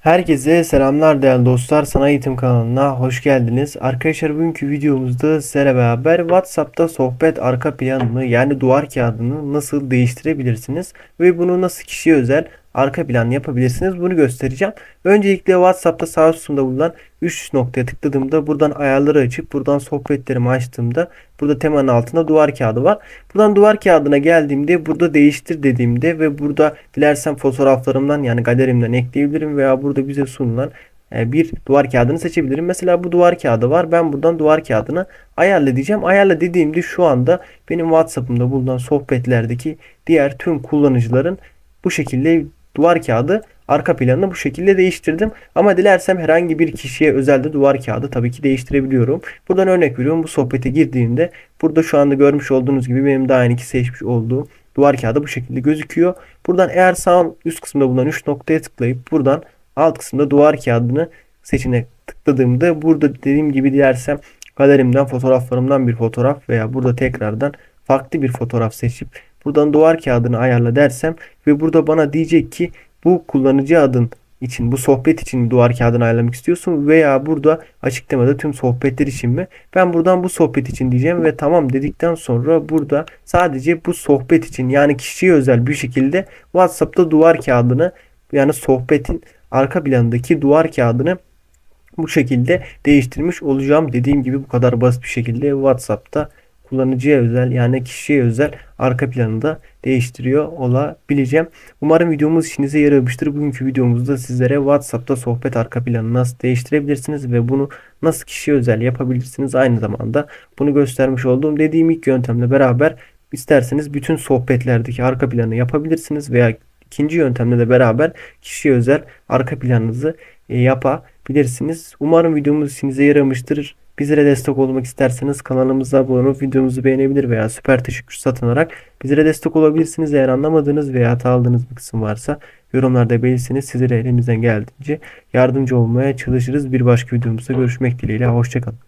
Herkese selamlar değerli dostlar. Sana Eğitim kanalına hoş geldiniz. Arkadaşlar bugünkü videomuzda sizlerle beraber WhatsApp'ta sohbet arka planını yani duvar kağıdını nasıl değiştirebilirsiniz ve bunu nasıl kişiye özel arka plan yapabilirsiniz bunu göstereceğim. Öncelikle WhatsApp'ta sağ üstünde bulunan 3 noktaya tıkladığımda buradan ayarları açıp buradan sohbetlerimi açtığımda burada temanın altında duvar kağıdı var. Buradan duvar kağıdına geldiğimde burada değiştir dediğimde ve burada dilersem fotoğraflarımdan yani galerimden ekleyebilirim veya burada bize sunulan e, bir duvar kağıdını seçebilirim. Mesela bu duvar kağıdı var. Ben buradan duvar kağıdını ayarla diyeceğim. Ayarla dediğimde şu anda benim WhatsApp'ımda bulunan sohbetlerdeki diğer tüm kullanıcıların bu şekilde duvar kağıdı arka planını bu şekilde değiştirdim. Ama dilersem herhangi bir kişiye özel de duvar kağıdı tabii ki değiştirebiliyorum. Buradan örnek veriyorum. Bu sohbete girdiğimde burada şu anda görmüş olduğunuz gibi benim daha yeni seçmiş olduğum duvar kağıdı bu şekilde gözüküyor. Buradan eğer sağ üst kısımda bulunan 3 noktaya tıklayıp buradan alt kısımda duvar kağıdını seçenek tıkladığımda burada dediğim gibi dilersem galerimden fotoğraflarımdan bir fotoğraf veya burada tekrardan farklı bir fotoğraf seçip buradan duvar kağıdını ayarla dersem ve burada bana diyecek ki bu kullanıcı adın için bu sohbet için duvar kağıdını ayarlamak istiyorsun veya burada açıklamada tüm sohbetler için mi? Ben buradan bu sohbet için diyeceğim ve tamam dedikten sonra burada sadece bu sohbet için yani kişiye özel bir şekilde WhatsApp'ta duvar kağıdını yani sohbetin arka planındaki duvar kağıdını bu şekilde değiştirmiş olacağım. Dediğim gibi bu kadar basit bir şekilde WhatsApp'ta kullanıcıya özel yani kişiye özel arka planını da değiştiriyor olabileceğim. Umarım videomuz işinize yaramıştır. Bugünkü videomuzda sizlere WhatsApp'ta sohbet arka planını nasıl değiştirebilirsiniz ve bunu nasıl kişiye özel yapabilirsiniz. Aynı zamanda bunu göstermiş olduğum dediğim ilk yöntemle beraber isterseniz bütün sohbetlerdeki arka planı yapabilirsiniz veya ikinci yöntemle de beraber kişiye özel arka planınızı e, yapabilirsiniz. Umarım videomuz işinize yaramıştır. Bizlere destek olmak isterseniz kanalımıza abone olup videomuzu beğenebilir veya süper teşekkür satın alarak bizlere destek olabilirsiniz. Eğer anlamadığınız veya hata aldığınız bir kısım varsa yorumlarda belirtseniz sizlere elimizden geldiğince yardımcı olmaya çalışırız. Bir başka videomuzda görüşmek dileğiyle. Hoşçakalın.